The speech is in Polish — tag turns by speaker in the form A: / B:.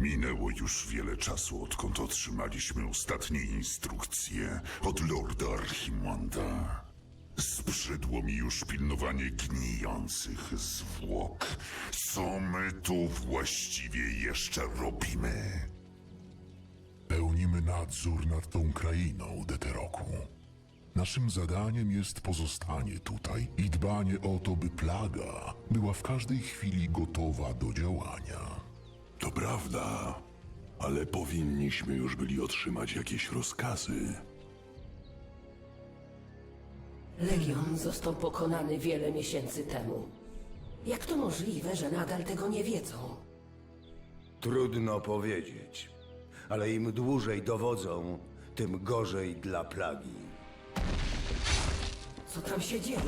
A: Minęło już wiele czasu, odkąd otrzymaliśmy ostatnie instrukcje od Lorda Archimanda. Sprzydło mi już pilnowanie gnijących zwłok. Co my tu właściwie jeszcze robimy?
B: Pełnimy nadzór nad tą krainą, Deteroku. Naszym zadaniem jest pozostanie tutaj i dbanie o to, by plaga była w każdej chwili gotowa do działania.
C: Prawda, ale powinniśmy już byli otrzymać jakieś rozkazy.
D: Legion został pokonany wiele miesięcy temu. Jak to możliwe, że nadal tego nie wiedzą?
E: Trudno powiedzieć, ale im dłużej dowodzą, tym gorzej dla plagi.
D: Co tam się dzieje?